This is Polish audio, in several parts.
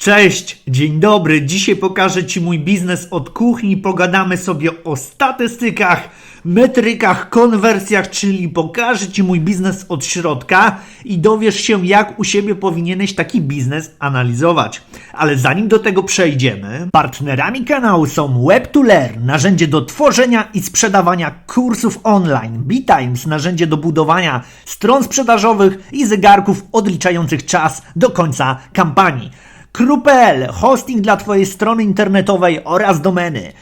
Cześć, dzień dobry. Dzisiaj pokażę Ci mój biznes od kuchni. Pogadamy sobie o statystykach, metrykach, konwersjach, czyli pokażę Ci mój biznes od środka i dowiesz się, jak u siebie powinieneś taki biznes analizować. Ale zanim do tego przejdziemy, partnerami kanału są Web2Learn, narzędzie do tworzenia i sprzedawania kursów online, BeTimes, narzędzie do budowania stron sprzedażowych i zegarków odliczających czas do końca kampanii. Kru.pl, hosting dla Twojej strony internetowej oraz domeny.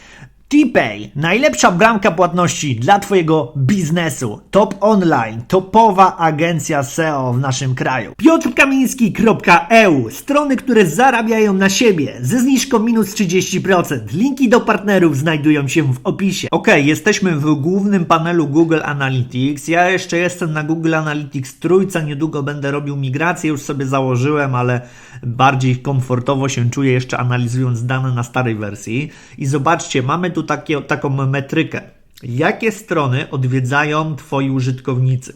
TPay, najlepsza bramka płatności dla Twojego biznesu. Top Online, topowa agencja SEO w naszym kraju. PiotrKamiński.eu, strony, które zarabiają na siebie ze zniżką minus 30%. Linki do partnerów znajdują się w opisie. Ok, jesteśmy w głównym panelu Google Analytics. Ja jeszcze jestem na Google Analytics trójce, niedługo będę robił migrację, już sobie założyłem, ale bardziej komfortowo się czuję jeszcze analizując dane na starej wersji. I zobaczcie, mamy tu takie, taką metrykę. Jakie strony odwiedzają Twoi użytkownicy?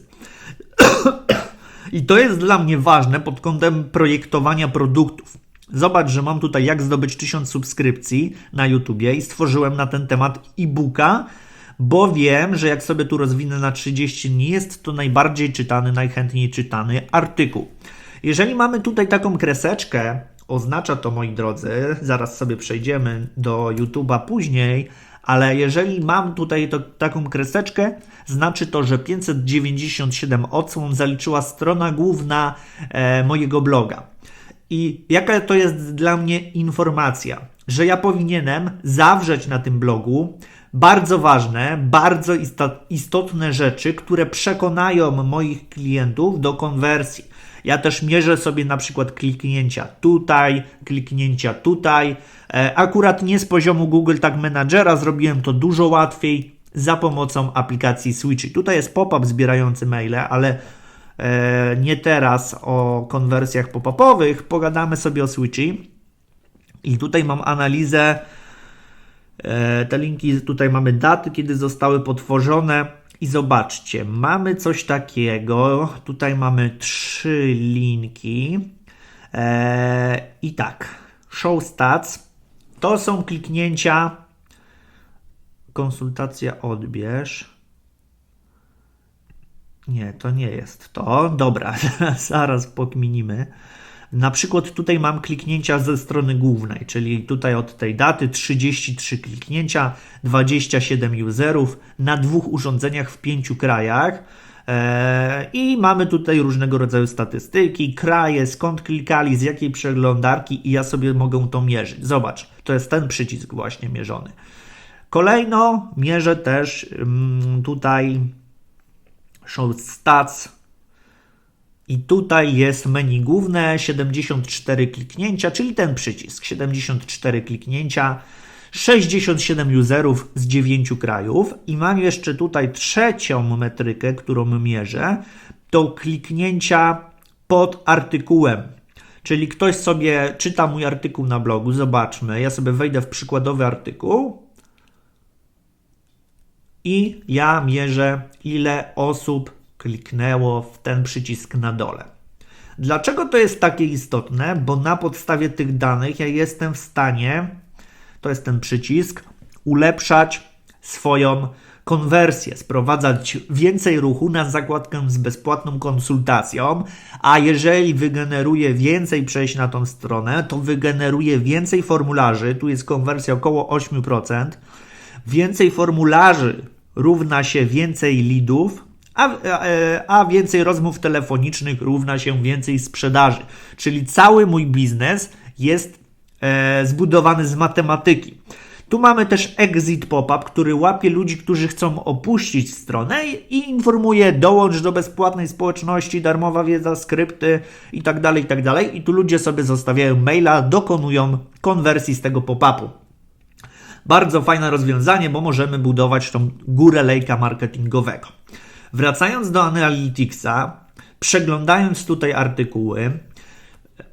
I to jest dla mnie ważne pod kątem projektowania produktów. Zobacz, że mam tutaj jak zdobyć 1000 subskrypcji na YouTubie i stworzyłem na ten temat e-booka, bo wiem, że jak sobie tu rozwinę na 30 dni, jest to najbardziej czytany, najchętniej czytany artykuł. Jeżeli mamy tutaj taką kreseczkę, oznacza to, moi drodzy, zaraz sobie przejdziemy do YouTube'a później, ale jeżeli mam tutaj to, taką kreseczkę, znaczy to, że 597 odsłon zaliczyła strona główna e, mojego bloga. I jaka to jest dla mnie informacja? Że ja powinienem zawrzeć na tym blogu bardzo ważne, bardzo istotne rzeczy, które przekonają moich klientów do konwersji. Ja też mierzę sobie na przykład kliknięcia tutaj, kliknięcia tutaj. E, akurat nie z poziomu Google Tag Managera, zrobiłem to dużo łatwiej za pomocą aplikacji Switchy. Tutaj jest pop-up zbierający maile, ale e, nie teraz o konwersjach pop-upowych. Pogadamy sobie o Switchy. I tutaj mam analizę. E, te linki, tutaj mamy daty, kiedy zostały potworzone i zobaczcie, mamy coś takiego. Tutaj mamy trzy linki. Eee, I tak, show stats to są kliknięcia. Konsultacja odbierz. Nie, to nie jest to. Dobra, zaraz pokminimy. Na przykład tutaj mam kliknięcia ze strony głównej, czyli tutaj od tej daty 33 kliknięcia, 27 userów na dwóch urządzeniach w pięciu krajach. Eee, I mamy tutaj różnego rodzaju statystyki, kraje, skąd klikali, z jakiej przeglądarki i ja sobie mogę to mierzyć. Zobacz, to jest ten przycisk właśnie mierzony. Kolejno mierzę też mm, tutaj show stats, i tutaj jest menu główne, 74 kliknięcia, czyli ten przycisk, 74 kliknięcia, 67 userów z 9 krajów. I mam jeszcze tutaj trzecią metrykę, którą mierzę, to kliknięcia pod artykułem. Czyli ktoś sobie czyta mój artykuł na blogu, zobaczmy, ja sobie wejdę w przykładowy artykuł i ja mierzę ile osób kliknęło w ten przycisk na dole. Dlaczego to jest takie istotne? Bo na podstawie tych danych ja jestem w stanie, to jest ten przycisk, ulepszać swoją konwersję, sprowadzać więcej ruchu na zakładkę z bezpłatną konsultacją, a jeżeli wygeneruje więcej przejść na tą stronę, to wygeneruje więcej formularzy, tu jest konwersja około 8%, więcej formularzy równa się więcej leadów, a, a, a, więcej rozmów telefonicznych równa się więcej sprzedaży. Czyli cały mój biznes jest e, zbudowany z matematyki. Tu mamy też exit pop-up, który łapie ludzi, którzy chcą opuścić stronę i informuje dołącz do bezpłatnej społeczności, darmowa wiedza, skrypty itd., tak itd. Tak I tu ludzie sobie zostawiają maila, dokonują konwersji z tego pop-upu. Bardzo fajne rozwiązanie, bo możemy budować tą górę lejka marketingowego. Wracając do Analyticsa, przeglądając tutaj artykuły,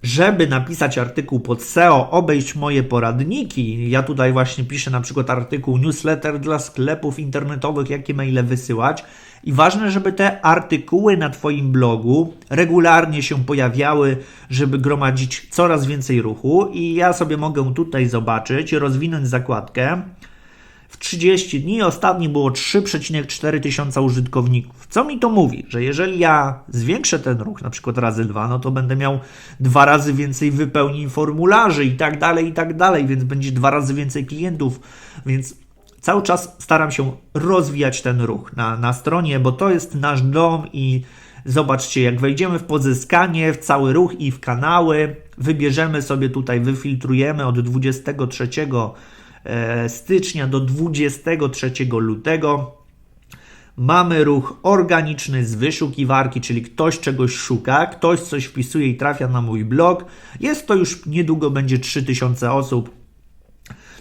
żeby napisać artykuł pod SEO, obejść moje poradniki. Ja tutaj właśnie piszę na przykład artykuł newsletter dla sklepów internetowych, jakie maile wysyłać. I ważne, żeby te artykuły na Twoim blogu regularnie się pojawiały, żeby gromadzić coraz więcej ruchu. I ja sobie mogę tutaj zobaczyć, rozwinąć zakładkę. W 30 dni ostatni było 3,4 tysiąca użytkowników. Co mi to mówi? Że jeżeli ja zwiększę ten ruch, na przykład razy dwa, no to będę miał dwa razy więcej wypełnień formularzy i tak dalej, i tak dalej, więc będzie dwa razy więcej klientów, więc cały czas staram się rozwijać ten ruch na, na stronie, bo to jest nasz dom i zobaczcie, jak wejdziemy w pozyskanie, w cały ruch i w kanały, wybierzemy sobie tutaj, wyfiltrujemy od 23 e, stycznia do 23 lutego. Mamy ruch organiczny z wyszukiwarki, czyli ktoś czegoś szuka, ktoś coś wpisuje i trafia na mój blog. Jest to już niedługo będzie 3000 osób.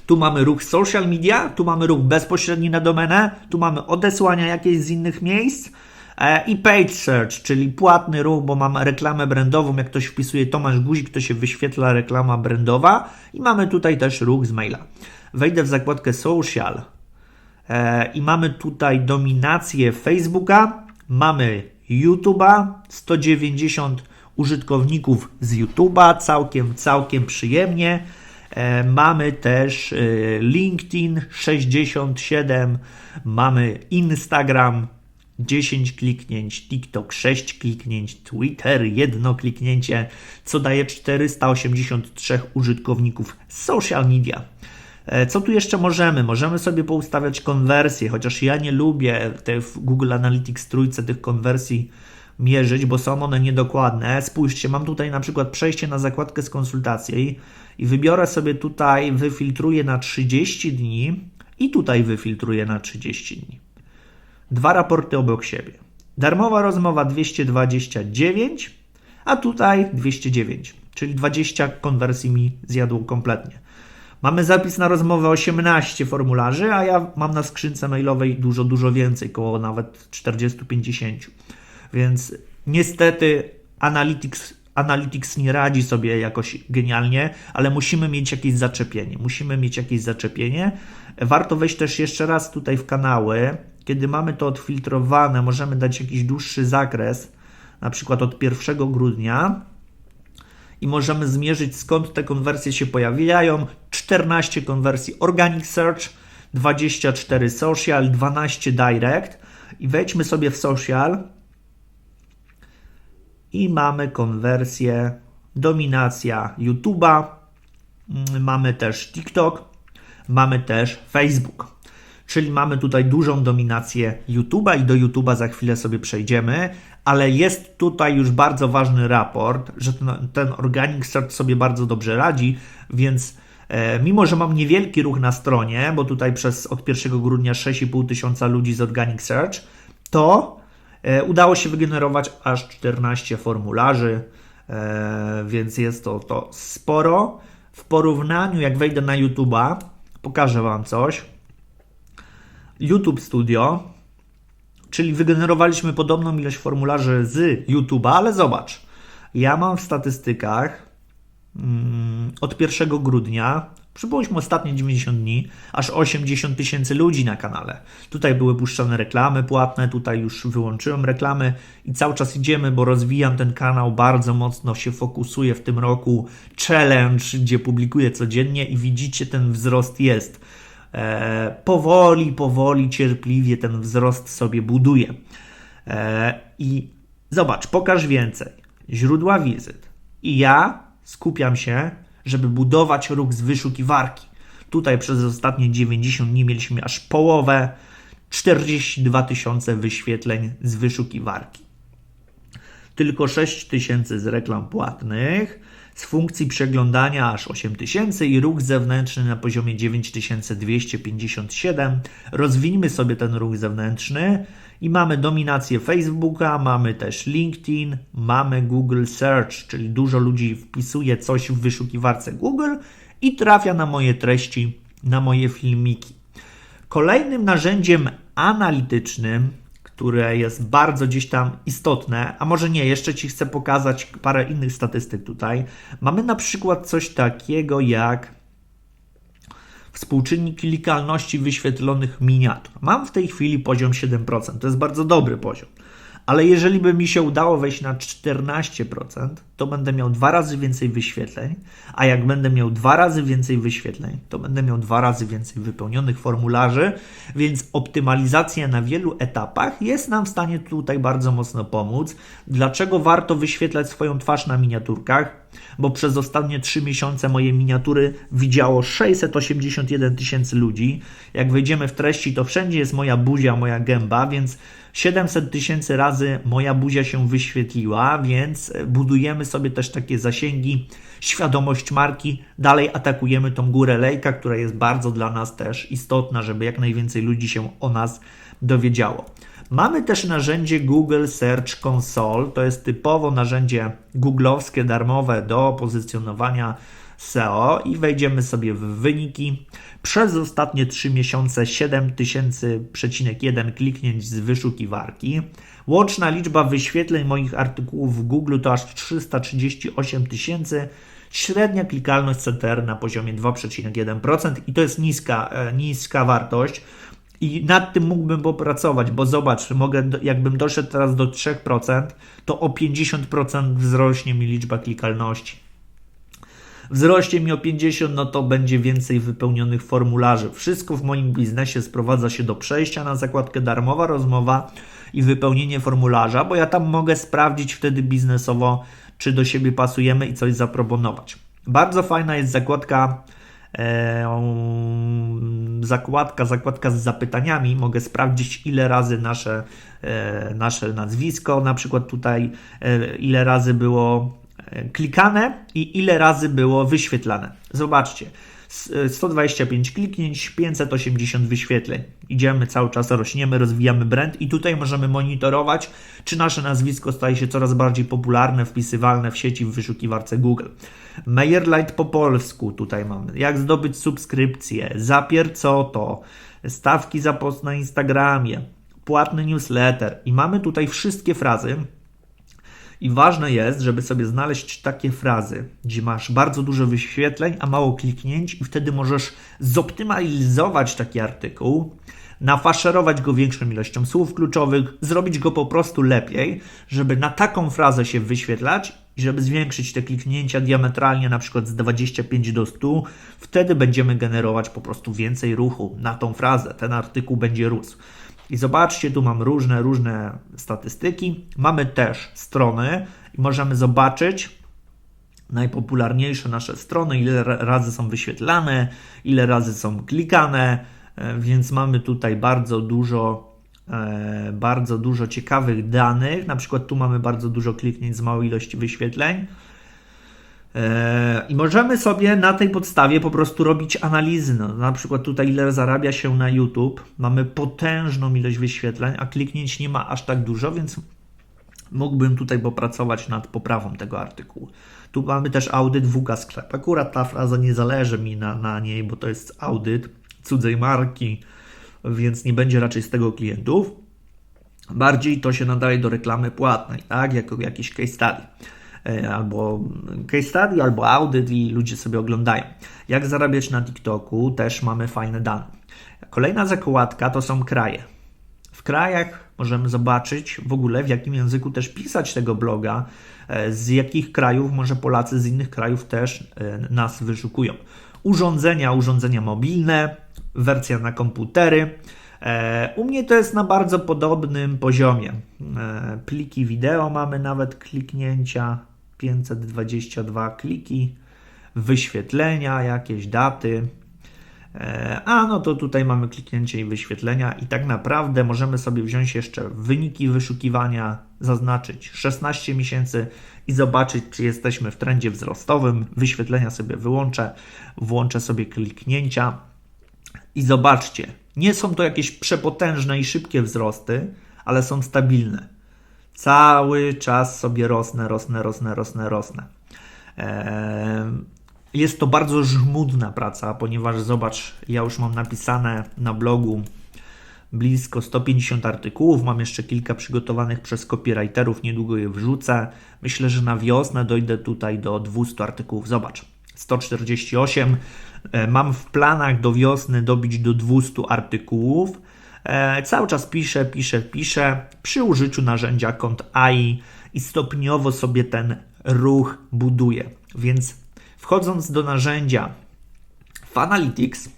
Tu mamy ruch social media, tu mamy ruch bezpośredni na domenę, tu mamy odesłania jakieś z innych miejsc e, i paid search, czyli płatny ruch, bo mam reklamę brandową. Jak ktoś wpisuje Tomasz Guzik, to się wyświetla reklama brandowa i mamy tutaj też ruch z maila. Wejdę w zakładkę social e, i mamy tutaj dominację Facebooka, mamy YouTube'a, 190 użytkowników z YouTube'a, całkiem, całkiem przyjemnie. E, mamy też e, LinkedIn 67, mamy Instagram 10 kliknięć, TikTok 6 kliknięć, Twitter jedno kliknięcie, co daje 483 użytkowników social media. E, co tu jeszcze możemy? Możemy sobie poustawiać konwersje, chociaż ja nie lubię te w Google Analytics trójce tych konwersji mierzyć, bo są one niedokładne. Spójrzcie, mam tutaj na przykład przejście na zakładkę z konsultacji i wybiorę sobie tutaj, wyfiltruję na 30 dni i tutaj wyfiltruję na 30 dni. Dwa raporty obok siebie. Darmowa rozmowa 229, a tutaj 209, czyli 20 konwersji mi zjadło kompletnie. Mamy zapis na rozmowę 18 formularzy, a ja mam na skrzynce mailowej dużo, dużo więcej, koło nawet 40-50. Więc niestety Analytics, Analytics nie radzi sobie jakoś genialnie, ale musimy mieć jakieś zaczepienie. Musimy mieć jakieś zaczepienie. Warto wejść też jeszcze raz tutaj w kanały. Kiedy mamy to odfiltrowane, możemy dać jakiś dłuższy zakres, na przykład od 1 grudnia i możemy zmierzyć skąd te konwersje się pojawiają. 14 konwersji Organic Search, 24 Social, 12 Direct i wejdźmy sobie w Social i mamy konwersję, dominacja YouTube'a, mm, mamy też TikTok, mamy też Facebook. Czyli mamy tutaj dużą dominację YouTube'a i do YouTube'a za chwilę sobie przejdziemy, ale jest tutaj już bardzo ważny raport, że ten, ten Organic Search sobie bardzo dobrze radzi, więc e, mimo, że mam niewielki ruch na stronie, bo tutaj przez od 1 grudnia 6,5 tysiąca ludzi z Organic Search, to E, udało się wygenerować aż 14 formularzy, e, więc jest to, to sporo. W porównaniu, jak wejdę na YouTube'a, pokażę Wam coś. YouTube Studio, czyli wygenerowaliśmy podobną ilość formularzy z YouTube'a, ale zobacz, ja mam w statystykach mm, od 1 grudnia Przypuśćmy ostatnie 90 dni, aż 80 tysięcy ludzi na kanale. Tutaj były puszczane reklamy płatne, tutaj już wyłączyłem reklamy i cały czas idziemy, bo rozwijam ten kanał bardzo mocno, się fokusuję w tym roku. Challenge, gdzie publikuję codziennie i widzicie, ten wzrost jest. E, powoli, powoli, cierpliwie ten wzrost sobie buduję. E, I zobacz, pokaż więcej. Źródła wizyt. I ja skupiam się żeby budować ruch z wyszukiwarki. Tutaj przez ostatnie 90 dni mieliśmy aż połowę 42 tysiące wyświetleń z wyszukiwarki. Tylko 6 tysięcy z reklam płatnych, z funkcji przeglądania aż 8 tysięcy i ruch zewnętrzny na poziomie 9257. Rozwijmy sobie ten ruch zewnętrzny i mamy dominację Facebooka, mamy też LinkedIn, mamy Google Search, czyli dużo ludzi wpisuje coś w wyszukiwarce Google i trafia na moje treści, na moje filmiki. Kolejnym narzędziem analitycznym, które jest bardzo gdzieś tam istotne, a może nie, jeszcze Ci chcę pokazać parę innych statystyk tutaj. Mamy na przykład coś takiego jak współczynnik klikalności wyświetlonych miniatur. Mam w tej chwili poziom 7%, to jest bardzo dobry poziom. Ale jeżeli by mi się udało wejść na 14%, to będę miał dwa razy więcej wyświetleń, a jak będę miał dwa razy więcej wyświetleń, to będę miał dwa razy więcej wypełnionych formularzy, więc optymalizacja na wielu etapach jest nam w stanie tutaj bardzo mocno pomóc. Dlaczego warto wyświetlać swoją twarz na miniaturkach? Bo przez ostatnie 3 miesiące moje miniatury widziało 681 tysięcy ludzi. Jak wejdziemy w treści, to wszędzie jest moja buzia, moja gęba, więc 700 tysięcy razy moja buzia się wyświetliła, więc budujemy sobie też takie zasięgi, świadomość marki. Dalej atakujemy tą górę lejka, która jest bardzo dla nas też istotna, żeby jak najwięcej ludzi się o nas dowiedziało. Mamy też narzędzie Google Search Console. To jest typowo narzędzie googlowskie, darmowe do pozycjonowania SEO i wejdziemy sobie w wyniki. Przez ostatnie 3 miesiące 7000,1 kliknięć z wyszukiwarki. Łączna liczba wyświetleń moich artykułów w Google to aż 338 tysięcy. Średnia klikalność CTR na poziomie 2,1% i to jest niska, e, niska wartość. I nad tym mógłbym popracować, bo zobacz, mogę, jakbym doszedł teraz do 3%, to o 50% wzrośnie mi liczba klikalności wzrośnie mi o 50, no to będzie więcej wypełnionych formularzy. Wszystko w moim biznesie sprowadza się do przejścia na zakładkę darmowa rozmowa i wypełnienie formularza, bo ja tam mogę sprawdzić wtedy biznesowo, czy do siebie pasujemy i coś zaproponować. Bardzo fajna jest zakładka e, zakładka, zakładka z zapytaniami. Mogę sprawdzić, ile razy nasze, e, nasze nazwisko, na przykład tutaj, e, ile razy było klikane i ile razy było wyświetlane. Zobaczcie. 125 kliknięć, 580 wyświetleń. Idziemy cały czas, rośniemy, rozwijamy brand i tutaj możemy monitorować, czy nasze nazwisko staje się coraz bardziej popularne, wpisywalne w sieci w wyszukiwarce Google. Meyerlight po polsku tutaj mamy. Jak zdobyć subskrypcję, zapier co to, stawki za post na Instagramie, płatny newsletter i mamy tutaj wszystkie frazy, i ważne jest, żeby sobie znaleźć takie frazy, gdzie masz bardzo dużo wyświetleń, a mało kliknięć, i wtedy możesz zoptymalizować taki artykuł, nafaszerować go większą ilością słów kluczowych, zrobić go po prostu lepiej, żeby na taką frazę się wyświetlać i żeby zwiększyć te kliknięcia diametralnie, na przykład z 25 do 100, wtedy będziemy generować po prostu więcej ruchu na tą frazę. Ten artykuł będzie rósł. I zobaczcie, tu mam różne, różne statystyki. Mamy też strony i możemy zobaczyć najpopularniejsze nasze strony, ile razy są wyświetlane, ile razy są klikane, e, więc mamy tutaj bardzo dużo e, bardzo dużo ciekawych danych. Na przykład tu mamy bardzo dużo kliknięć z małej ilości wyświetleń. I możemy sobie na tej podstawie po prostu robić analizy. No, na przykład tutaj ile zarabia się na YouTube. Mamy potężną ilość wyświetleń, a kliknięć nie ma aż tak dużo, więc mógłbym tutaj popracować nad poprawą tego artykułu. Tu mamy też audyt WK Sklep. Akurat ta fraza nie zależy mi na, na niej, bo to jest audyt cudzej marki, więc nie będzie raczej z tego klientów. Bardziej to się nadaje do reklamy płatnej, tak? Jako jakiś case study. E, albo case study, albo audyt i ludzie sobie oglądają. Jak zarabiać na TikToku, też mamy fajne dane. Kolejna zakładka to są kraje. W krajach możemy zobaczyć w ogóle, w jakim języku też pisać tego bloga, e, z jakich krajów, może Polacy z innych krajów też e, nas wyszukują. Urządzenia, urządzenia mobilne, wersja na komputery. U mnie to jest na bardzo podobnym poziomie. Pliki wideo mamy nawet kliknięcia, 522 kliki, wyświetlenia, jakieś daty. E, a no to tutaj mamy kliknięcie i wyświetlenia, i tak naprawdę możemy sobie wziąć jeszcze wyniki wyszukiwania, zaznaczyć 16 miesięcy i zobaczyć, czy jesteśmy w trendzie wzrostowym. Wyświetlenia sobie wyłączę, włączę sobie kliknięcia i zobaczcie, nie są to jakieś przepotężne i szybkie wzrosty, ale są stabilne. Cały czas sobie rosnę, rosnę, rosnę, rosnę, rosnę. Jest to bardzo żmudna praca, ponieważ zobacz, ja już mam napisane na blogu blisko 150 artykułów. Mam jeszcze kilka przygotowanych przez copywriterów, niedługo je wrzucę. Myślę, że na wiosnę dojdę tutaj do 200 artykułów. Zobacz, 148. E, mam w planach do wiosny dobić do 200 artykułów. E, cały czas piszę, piszę, piszę przy użyciu narzędzia kont AI i stopniowo sobie ten ruch buduję. Więc wchodząc do narzędzia Fanalytics,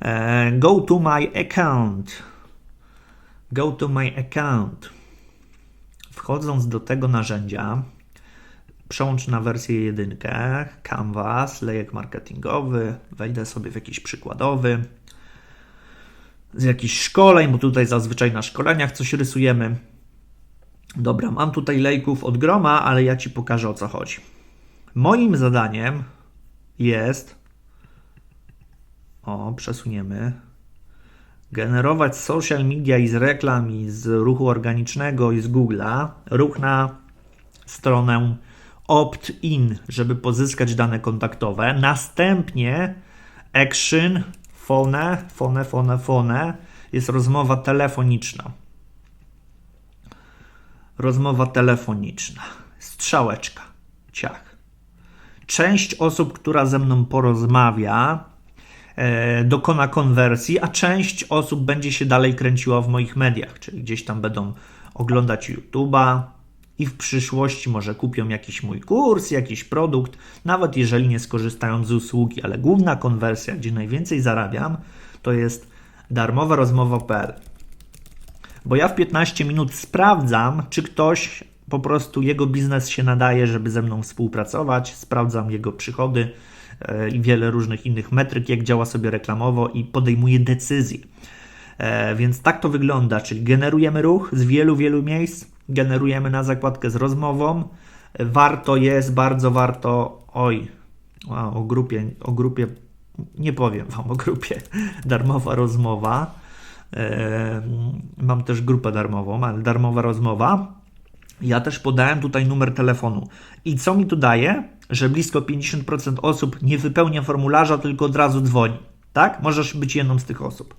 e, go to my account. Go to my account. Wchodząc do tego narzędzia, przełącz na wersję jedynkę, Canvas, lejek marketingowy, wejdę sobie w jakiś przykładowy, z jakichś szkoleń, bo tutaj zazwyczaj na szkoleniach coś rysujemy. Dobra, mam tutaj lejków od groma, ale ja Ci pokażę o co chodzi. Moim zadaniem jest. O, przesuniemy. Generować social media i z reklam, i z ruchu organicznego, i z Google'a. Ruch na stronę opt-in, żeby pozyskać dane kontaktowe. Następnie action, phone, phone, phone, phone jest rozmowa telefoniczna. Rozmowa telefoniczna. Strzałeczka. Ciach. Część osób, która ze mną porozmawia, e, dokona konwersji, a część osób będzie się dalej kręciła w moich mediach, czyli gdzieś tam będą oglądać YouTube'a i w przyszłości może kupią jakiś mój kurs, jakiś produkt, nawet jeżeli nie skorzystają z usługi, ale główna konwersja, gdzie najwięcej zarabiam, to jest darmowa rozmowa.pl bo ja w 15 minut sprawdzam, czy ktoś po prostu jego biznes się nadaje, żeby ze mną współpracować, sprawdzam jego przychody e, i wiele różnych innych metryk, jak działa sobie reklamowo i podejmuję decyzje. E, więc tak to wygląda, czyli generujemy ruch z wielu, wielu miejsc, generujemy na zakładkę z rozmową. Warto jest, bardzo warto, oj, o grupie, o grupie, nie powiem Wam o grupie, darmowa rozmowa Mam też grupę darmową, ale darmowa rozmowa. Ja też podałem tutaj numer telefonu. I co mi tu daje? Że blisko 50% osób nie wypełnia formularza, tylko od razu dzwoni. Tak? Możesz być jedną z tych osób.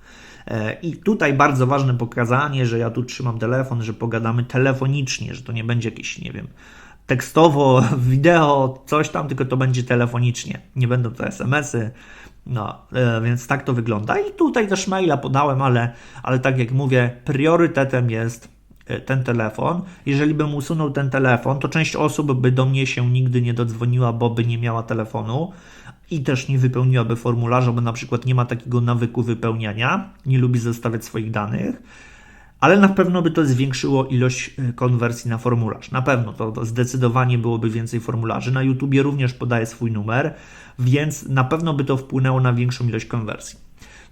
E, I tutaj bardzo ważne pokazanie, że ja tu trzymam telefon, że pogadamy telefonicznie, że to nie będzie jakieś, nie wiem, tekstowo, wideo, coś tam, tylko to będzie telefonicznie. Nie będą to SMS-y, no, e, więc tak to wygląda. I tutaj też maila podałem, ale, ale tak jak mówię, priorytetem jest e, ten telefon. Jeżeli bym usunął ten telefon, to część osób by do mnie się nigdy nie dodzwoniła, bo by nie miała telefonu i też nie wypełniłaby formularza, bo na przykład nie ma takiego nawyku wypełniania, nie lubi zostawiać swoich danych ale na pewno by to zwiększyło ilość e, konwersji na formularz. Na pewno to zdecydowanie byłoby więcej formularzy. Na YouTubie również podaję swój numer, więc na pewno by to wpłynęło na większą ilość konwersji.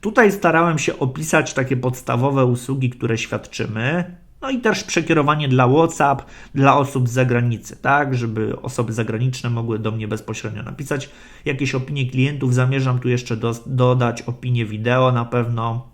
Tutaj starałem się opisać takie podstawowe usługi, które świadczymy. No i też przekierowanie dla WhatsApp, dla osób z zagranicy, tak, żeby osoby zagraniczne mogły do mnie bezpośrednio napisać jakieś opinie klientów. Zamierzam tu jeszcze do, dodać opinie wideo na pewno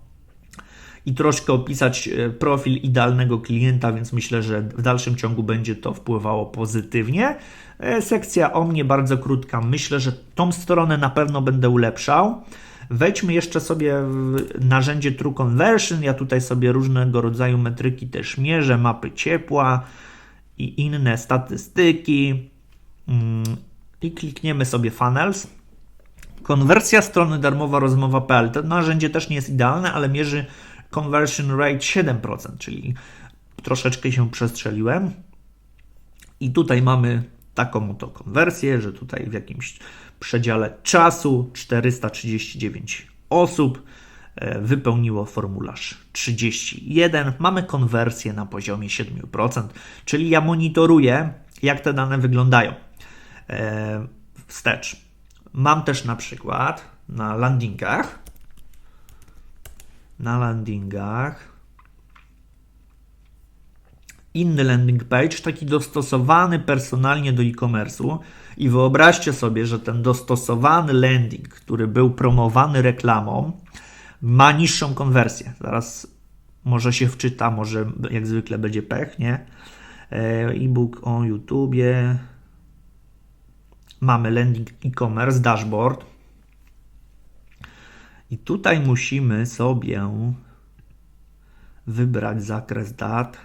i troszkę opisać e, profil idealnego klienta, więc myślę, że w dalszym ciągu będzie to wpływało pozytywnie. E, sekcja o mnie bardzo krótka. Myślę, że tą stronę na pewno będę ulepszał. Wejdźmy jeszcze sobie w narzędzie True Conversion. Ja tutaj sobie różnego rodzaju metryki też mierzę, mapy ciepła i inne statystyki. Mm, I klikniemy sobie Funnels. Konwersja strony darmowa rozmowa.pl. To narzędzie też nie jest idealne, ale mierzy conversion rate 7%, czyli troszeczkę się przestrzeliłem. I tutaj mamy taką oto konwersję, że tutaj w jakimś przedziale czasu 439 osób e, wypełniło formularz 31. Mamy konwersję na poziomie 7%, czyli ja monitoruję, jak te dane wyglądają e, wstecz. Mam też na przykład na landingach na landingach. Inny landing page, taki dostosowany personalnie do e-commerce'u. I wyobraźcie sobie, że ten dostosowany landing, który był promowany reklamą, ma niższą konwersję. Zaraz może się wczyta, może jak zwykle będzie pech, nie? E, e-book o YouTubie. Mamy landing e-commerce, dashboard. I tutaj musimy sobie wybrać zakres dat.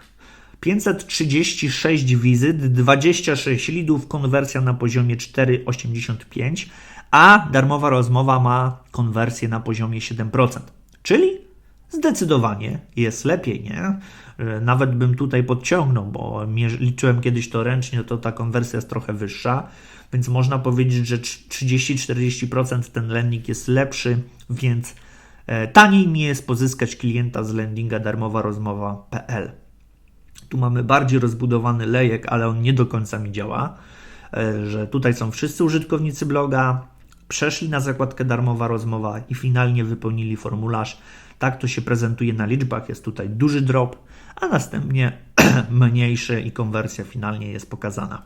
536 wizyt, 26 lidów, konwersja na poziomie 4,85, a darmowa rozmowa ma konwersję na poziomie 7%. Czyli zdecydowanie jest lepiej, nie? Nawet bym tutaj podciągnął, bo liczyłem kiedyś to ręcznie, to ta konwersja jest trochę wyższa, więc można powiedzieć, że 30-40% ten landing jest lepszy, więc e, taniej mi jest pozyskać klienta z landinga darmowa rozmowa.pl. Tu mamy bardziej rozbudowany lejek, ale on nie do końca mi działa, e, że tutaj są wszyscy użytkownicy bloga, przeszli na zakładkę darmowa rozmowa i finalnie wypełnili formularz. Tak to się prezentuje na liczbach, jest tutaj duży drop, a następnie mniejszy i konwersja finalnie jest pokazana.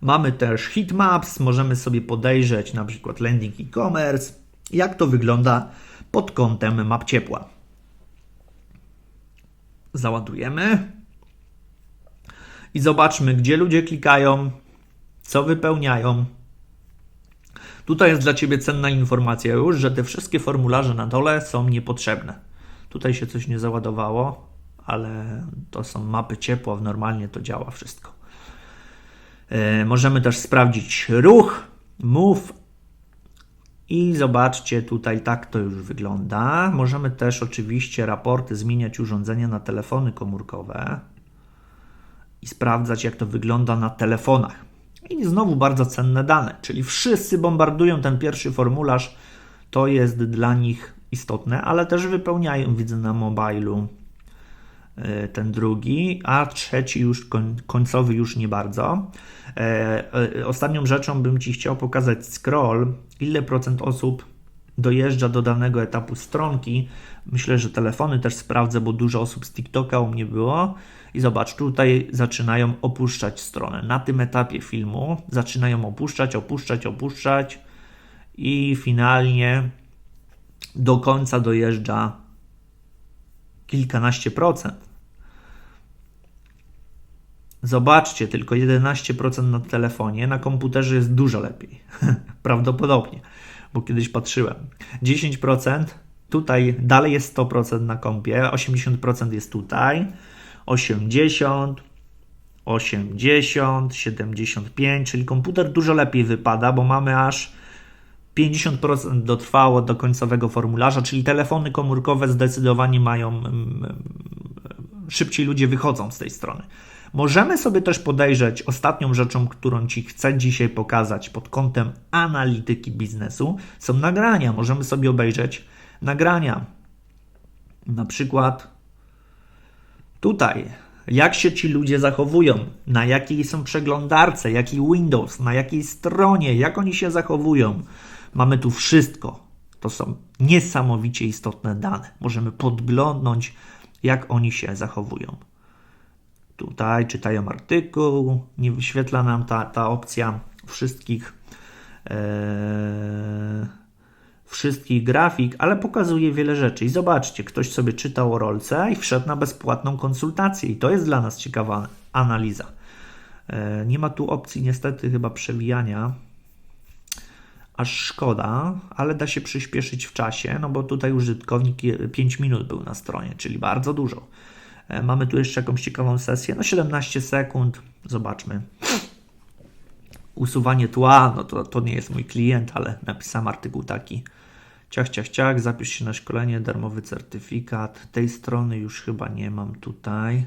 Mamy też heatmaps, możemy sobie podejrzeć na przykład landing e-commerce, jak to wygląda pod kątem map ciepła. Załadujemy i zobaczmy, gdzie ludzie klikają, co wypełniają. Tutaj jest dla Ciebie cenna informacja już, że te wszystkie formularze na dole są niepotrzebne. Tutaj się coś nie załadowało, ale to są mapy ciepła, normalnie to działa wszystko. E, możemy też sprawdzić ruch, move i zobaczcie, tutaj tak to już wygląda. Możemy też oczywiście raporty zmieniać urządzenia na telefony komórkowe i sprawdzać, jak to wygląda na telefonach. I znowu bardzo cenne dane, czyli wszyscy bombardują ten pierwszy formularz. To jest dla nich istotne, ale też wypełniają, widzę na mobilu, ten drugi, a trzeci już końcowy już nie bardzo. E, e, ostatnią rzeczą bym Ci chciał pokazać scroll, ile procent osób dojeżdża do danego etapu stronki. Myślę, że telefony też sprawdzę, bo dużo osób z TikToka u mnie było. I zobacz, tutaj zaczynają opuszczać stronę. Na tym etapie filmu zaczynają opuszczać, opuszczać, opuszczać i finalnie do końca dojeżdża kilkanaście procent. Zobaczcie, tylko 11% na telefonie, na komputerze jest dużo lepiej. Prawdopodobnie, bo kiedyś patrzyłem. 10%, tutaj dalej jest 100% na kompie, 80% jest tutaj, 80, 80, 75, czyli komputer dużo lepiej wypada, bo mamy aż 50% dotrwało do końcowego formularza, czyli telefony komórkowe zdecydowanie mają mm, mm, szybciej ludzie wychodzą z tej strony. Możemy sobie też podejrzeć ostatnią rzeczą, którą Ci chcę dzisiaj pokazać pod kątem analityki biznesu, są nagrania. Możemy sobie obejrzeć nagrania. Na przykład tutaj, jak się ci ludzie zachowują, na jakiej są przeglądarce, jaki Windows, na jakiej stronie, jak oni się zachowują. Mamy tu wszystko. To są niesamowicie istotne dane. Możemy podglądnąć, jak oni się zachowują. Tutaj czytają artykuł, nie wyświetla nam ta, ta opcja wszystkich, e, wszystkich grafik, ale pokazuje wiele rzeczy. I zobaczcie, ktoś sobie czytał o rolce i wszedł na bezpłatną konsultację. I to jest dla nas ciekawa analiza. E, nie ma tu opcji niestety chyba przewijania. Aż szkoda, ale da się przyspieszyć w czasie, no bo tutaj użytkownik 5 minut był na stronie, czyli bardzo dużo. E, mamy tu jeszcze jakąś ciekawą sesję. No 17 sekund. Zobaczmy. Usuwanie tła, no to, to nie jest mój klient, ale napisałem artykuł taki. Ciach, ciach, ciach, zapisz się na szkolenie, darmowy certyfikat. Tej strony już chyba nie mam tutaj.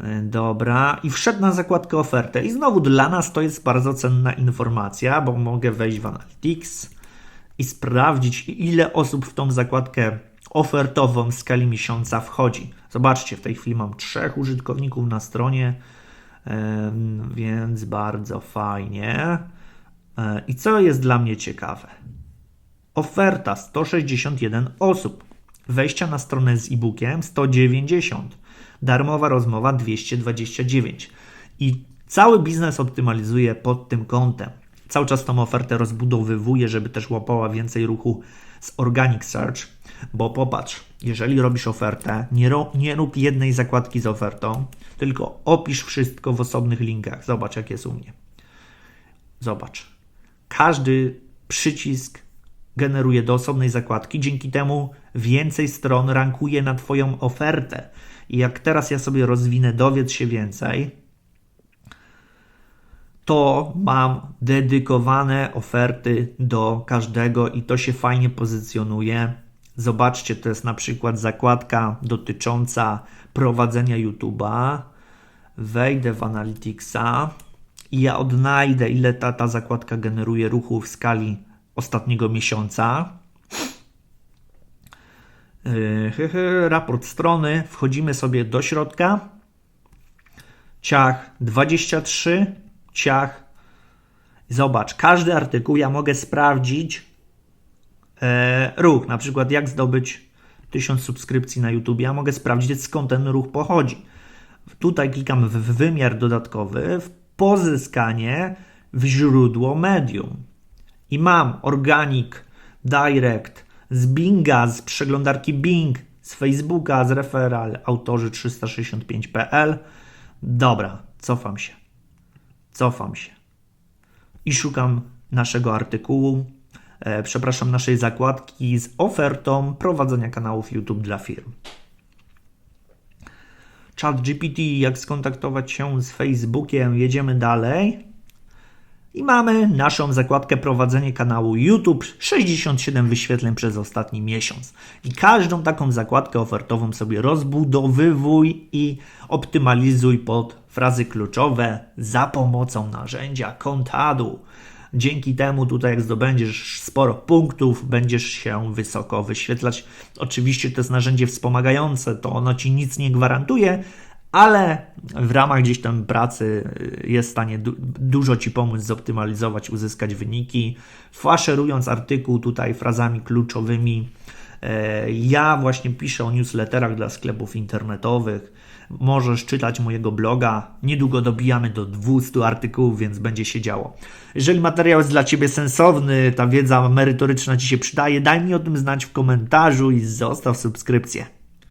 E, dobra, i wszedł na zakładkę ofertę. I znowu dla nas to jest bardzo cenna informacja, bo mogę wejść w Analytics i sprawdzić, ile osób w tą zakładkę ofertową w skali miesiąca wchodzi. Zobaczcie, w tej chwili mam trzech użytkowników na stronie, więc bardzo fajnie. E, I co jest dla mnie ciekawe? Oferta 161 osób. Wejścia na stronę z e-bookiem 190. Darmowa rozmowa 229. I cały biznes optymalizuje pod tym kątem. Cały czas tą ofertę rozbudowywuje, żeby też łapała więcej ruchu z Organic Search bo popatrz, jeżeli robisz ofertę, nie, ro, nie rób jednej zakładki z ofertą, tylko opisz wszystko w osobnych linkach. Zobacz, jak jest u mnie. Zobacz. Każdy przycisk generuje do osobnej zakładki. Dzięki temu więcej stron rankuje na Twoją ofertę. I jak teraz ja sobie rozwinę, dowiedz się więcej, to mam dedykowane oferty do każdego i to się fajnie pozycjonuje. Zobaczcie, to jest na przykład zakładka dotycząca prowadzenia YouTube'a. Wejdę w Analyticsa i ja odnajdę, ile ta, ta zakładka generuje ruchu w skali ostatniego miesiąca. Yy, raport strony, wchodzimy sobie do środka. Ciach 23, ciach. Zobacz, każdy artykuł ja mogę sprawdzić e, ruch, na przykład jak zdobyć 1000 subskrypcji na YouTube. Ja mogę sprawdzić skąd ten ruch pochodzi. Tutaj klikam w wymiar dodatkowy, w pozyskanie w źródło medium. I mam organic, direct, z Binga, z przeglądarki Bing, z Facebooka, z referral, autorzy 365.pl. Dobra, cofam się. Cofam się. I szukam naszego artykułu, e, przepraszam, naszej zakładki z ofertą prowadzenia kanałów YouTube dla firm. Chat GPT, jak skontaktować się z Facebookiem, jedziemy dalej. I mamy naszą zakładkę prowadzenie kanału YouTube, 67 wyświetleń przez ostatni miesiąc. I każdą taką zakładkę ofertową sobie rozbudowywuj i optymalizuj pod frazy kluczowe za pomocą narzędzia Contadu. Dzięki temu tutaj jak zdobędziesz sporo punktów, będziesz się wysoko wyświetlać. Oczywiście to jest narzędzie wspomagające, to ono ci nic nie gwarantuje, ale w ramach gdzieś tam pracy y, jest w stanie du dużo Ci pomóc zoptymalizować, uzyskać wyniki, faszerując artykuł tutaj frazami kluczowymi. E, Ja właśnie piszę o newsletterach dla sklepów internetowych. Możesz czytać mojego bloga. Niedługo dobijamy do 200 artykułów, więc będzie się działo. Jeżeli materiał jest dla Ciebie sensowny, ta wiedza merytoryczna Ci się przydaje, daj mi o tym znać w komentarzu i zostaw subskrypcję.